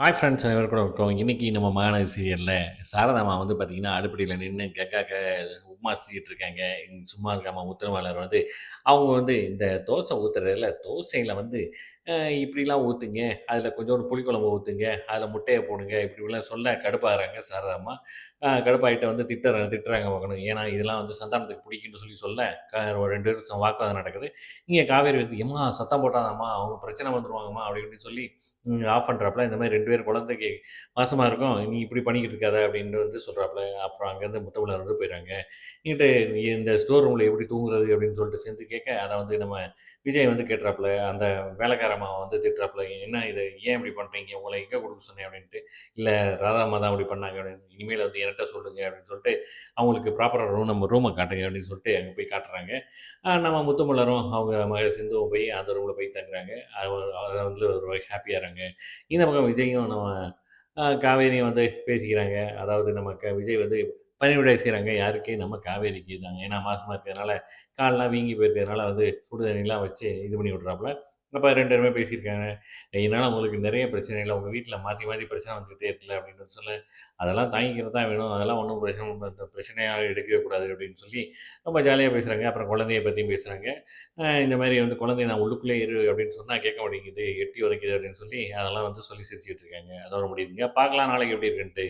Hi friends வேலை கூட இருக்கோம். இன்றைக்கி நம்ம மகாநதி சீரியலில் சாரதாமா வந்து பார்த்திங்கன்னா அடுப்படியில் நின்று கேட்காக்க உப்புமா செஞ்சுட்டு இருக்காங்க சும்மா இருக்காம உத்தரவாளர் வந்து அவங்க வந்து இந்த தோசை ஊற்றுறதுல தோசையில் வந்து இப்படிலாம் ஊற்றுங்க அதில் கொஞ்சோண்டு புளிக்குழம்பு ஊற்றுங்க அதில் முட்டையை போடுங்க. இப்படிலாம் சொல்ல கடுப்பாகிறாங்க சாரதாமா அஹ், கடுப்பாயிட்ட வந்து திட்டுறாங்க திட்டுறாங்க பார்க்கணும். ஏன்னா இதெல்லாம் வந்து சந்தானத்துக்கு பிடிக்குன்னு சொல்லி சொல்ல க- ஒரு ரெண்டு வருஷம் வாக்குவாதம் நடக்குது. இங்கே காவேரி வந்து ஏம்மா சத்தம் போட்டாதாம்மா? அவங்க பிரச்சனை வந்துடுவாங்கம்மா அப்படி இப்படின்னு சொல்லி ஆஃப் பண்ணுறப்பலாம் இந்த மாதிரி ரெண்டு பேர் குழந்தைக்கு மாசமாக இருக்கும். நீ இப்படி பண்ணிக்கிட்டு இருக்காத அப்படின்னு வந்து சொல்கிறாப்புல அப்புறம் அங்கேருந்து முத்தமிழர் வந்து போயிடுறாங்க. என்கிட்ட நீ இந்த ஸ்டோர் ரூமில் எப்படி தூங்குறது அப்படின்னு சொல்லிட்டு சேர்ந்து கேட்க அதை வந்து நம்ம விஜய் வந்து கேட்டுறாப்புல. அந்த வேலைக்காரம்மா வந்து திட்டுறாப்புல. என்ன இது? ஏன் இப்படி பண்ணுறீங்க உங்களை எங்கே கொடுக்க சொன்னேன்? அப்படின்ட்டு. இல்லை ராதாமா தான் அப்படி பண்ணாங்க. அப்படின்னு. இனிமேல் வந்து என்கிட்ட சொல்லுங்க அப்படின்னு சொல்லிட்டு அவங்களுக்கு ப்ராப்பராக ரூம் நம்ம ரூமை காட்டுங்க அப்படின்னு சொல்லிட்டு அங்கே போய் காட்டுறாங்க. நம்ம முத்துமலரும் அவங்க மக சிந்துவும் போய் அந்த ரூமில் போய் தங்குறாங்க. அது- அதை வந்து ஒரு ஹாப்பியாகிறாங்க இந்த பக்கம் விஜயும் நம்ம ஆஹ் காவேரியும் வந்து பேசிக்கிறாங்க. அதாவது நம்ம க விஜய் வந்து பணிவிடை செய்கிறாங்க யாருக்கு நம்ம காவேரிக்கு தாங்க ஏன்னா மாதமாக இருக்கிறதுனால கால்லாம் வீங்கி போயிருக்கிறதுனால வந்து சுடு தண்ணிலாம் வச்சு இது பண்ணி விட்றாப்புல. அப்போ ரெண்டு பேருமே பேசியிருக்காங்க. இதனால் உங்களுக்கு நிறைய பிரச்சனைகள் உங்கள் வீட்டில் மாற்றி மாற்றி பிரச்சனை வந்துக்கிட்டே இருக்குல்ல அப்படின்னு சொல்ல. அதெல்லாம் தாங்கிக்கிறது தான் வேணும். அதெல்லாம் ஒன்றும் பிரச்சனை பிரச்சனையாக எடுக்கவே கூடாது அப்படின்னு சொல்லி ரொம்ப ஜாலியாக பேசுகிறாங்க அப்புறம் குழந்தைய பற்றியும் பேசுகிறாங்க இந்த மாதிரி வந்து குழந்தைய நான் உள்ளுக்குள்ளே இரு அப்படின்னு சொன்னால் கேட்க மாட்டேங்குது. எட்டி உதைக்குது அப்படின்னு சொல்லி அதெல்லாம் வந்து சொல்லி சிரிச்சுட்டு இருக்காங்க. அதோட முடியுதுங்க. பார்க்கலாம். நாளைக்கு எப்படி இருக்குன்ட்டு.